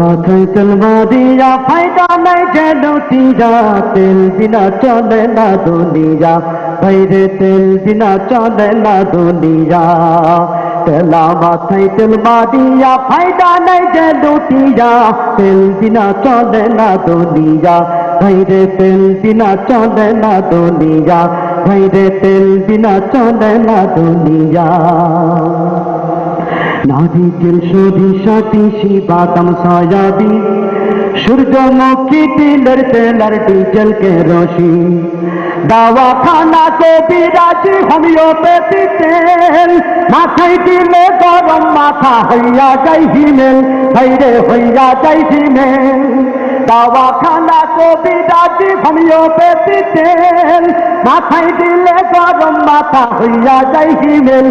মাথায় তেল মারিয়া ফায়দা নাই যে লুটিয়া তেল বিনা চলে না দুনিয়া, বাইরে তেল বিনা চলে না দুনিয়া। তেলা মাথায় তেল মারিয়া ফায়দা নাই যে লুটিয়া তেল বিনা চলে না দুনিয়া, বাইরে তেল বিনা চলে না দুনিয়া, বাইরে তেল বিনা চলে না দুনিয়া। নারিকেল সরিষা তিসি বাদাম সয়াবি সূর্যমুখী তিলের তেলার ডিজেল কেরোসি দাওয়া খানা তো বিরাজি হোমিওপ্যাথি তেল মাথায় দিলে গরম, মাথা হইয়া যাই হিমেল, হইরে হইয়া যাই হিমেল। দাওয়া খানা তো বিরাজি হোমিওপ্যাথি তেল। মাথায় দিলে গরম মাথা হইয়া যাই হিমেল।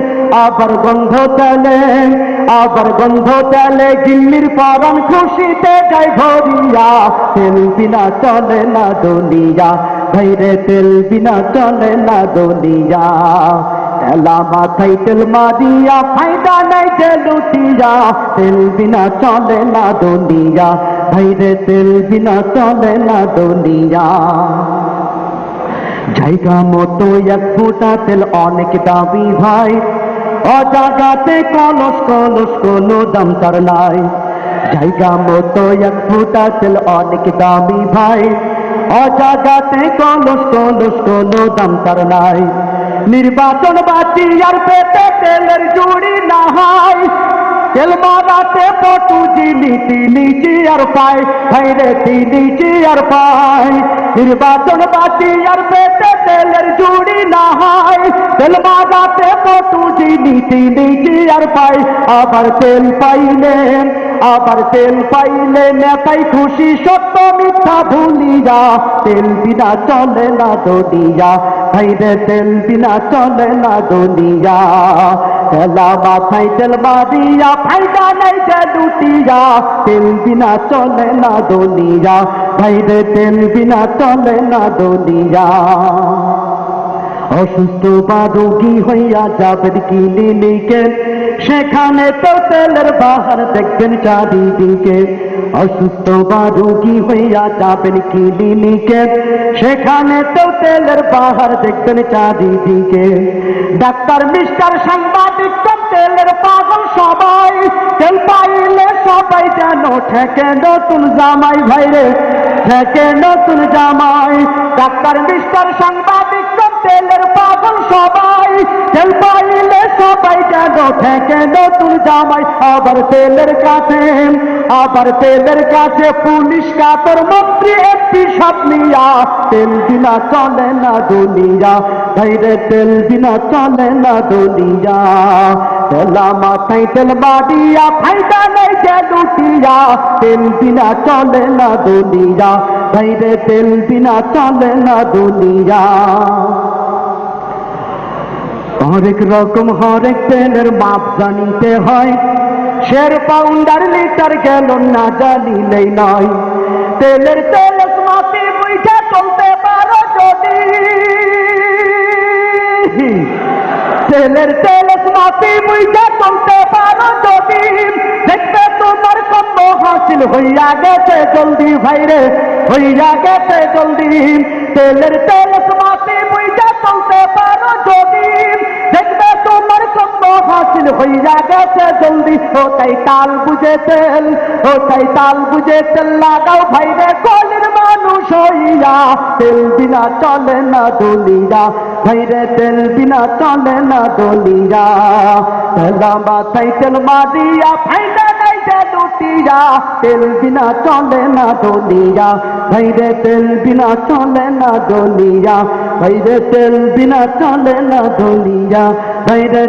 আবার গন্ধ তেলে, আবার গন্ধ তেলে। গিল্লির পরম খুশিতে যাই ভরিয়া। তেল বিনা চলে না দুনিয়া। ভাইরে, তেল বিনা চলে না দুনিয়া। তেলা মাথায় তেল মারিয়া, ফায়দা নাই যে লুটিয়া। তেল বিনা চলে না দুনিয়া। ভাইরে তেল বিনা চলে না দুনিয়া জায়গা মতো এক ফোঁটা তেল অনেক দাবি ভাই অজাগাতে কলস কলস কোনো দাম তার নাই জায়গা মতো এক ফোঁটা তেল অনেক দামি ভাই অজাগাতে কলস কলস কোনো দাম তার নাই নির্বাচন বাতি আর পেটে তেলের জুড়ি না হয় তেল মারাতে পটু জিনি তিনি আর পায় ভাইরে তিনি আর পায় নির্বাচন বাতি আর পেটে তেলের জুড়ি না হয় তেল মারাতে পটু জিনি তিনি আর পায় আবার তেল পাইলে আবার তেল পাইলে নেতাই খুশি সত্য মিথ্যা ভুলিয়া। তেল বিনা চলে না দুনিয়া, ভাইরে তেল বিনা চলে না দুনিয়া। তেলা মাথায় তেল মারিয়া ফায়দা নাই যে লুটিয়া। তেল বিনা চলে না দুনিয়া, ভাইরে তেল বিনা চলে না দুনিয়া। অসুস্থ বা রোগী হইয়া যাবেন ক্লিনিকে সেখানে তো তেলের বাহার দেখবেন চারিদিকে। অসুস্থ বা রোগী হইয়া যাবেন ক্লিনিকে সেখানে তো তেলের বাহার দেখবেন চারিদিকে। ডাক্তার, মিস্টার, সাংবাদিক তো তেলের পাগল সবাই। তেল পাইলে সবাই যেন ঠেকে নতুন জামাই ভাইরে। ঠেকে নতুন জামাই। ডাক্তার, মিস্টার, সাংবাদিক সবাই, তেল পাইলে সবাই যেন ঠেকে নতুন জামাই, আবার তেলের কাছে, আবার তেলের কাছে পুলিশ কাতর, মন্ত্রী, এমপি সব নিয়া, তেল বিনা চলে না দুনিয়া ভাইরে তেল বিনা চলে না দুনিয়া। তেলা মাথায় তেল বাড়িয়া ফায়দা নেই যে লুটিয়া, তেল বিনা চলে না দুনিয়া ভাইরে তেল বিনা চলে না দুনিয়া। হরেক রকম হরেক তেলের মাপ জানিতে হয়। শের পাউন্ডার লিটার গেল না জানিলেই নয়। তেলের তেল মাপি বুঝে চলতে পারো যদি। তেলের তেল মাপি বুঝে চলতে পারো যদি। দেখবে তোমার কত হাসিল, হইয়া গেছে জলদি ভাইরে, হইয়া গেছে জলদি। তেলের তেল মাপি হইয়া গেছে জলদি। ও তাই তাল বুঝে তেল, ও তাই তাল বুঝে তেল। লাগাও ভাইরে কলির মানুষ হইয়া, তেল বিনা চলে না দলিয়া। ভাইরে তেল বিনা চলে না দলিয়া। তেলা মাথায় তেল মারিয়া যে লুটিয়া। তেল বিনা চলে না দলিয়া। ভাইরে তেল বিনা চলে না দলিয়া। ভাইরে তেল বিনা চলে না দলিয়া। ভাইরে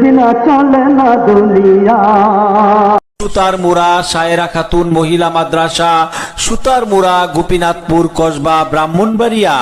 বিনা চলে না দুনিয়া। সুতার মুরা সায়রা খাতুন, মহিলা মাদ্রাসা, সুতার মুরা গোপীনাথপুর কসবা, ব্রাহ্মণবাড়িয়া।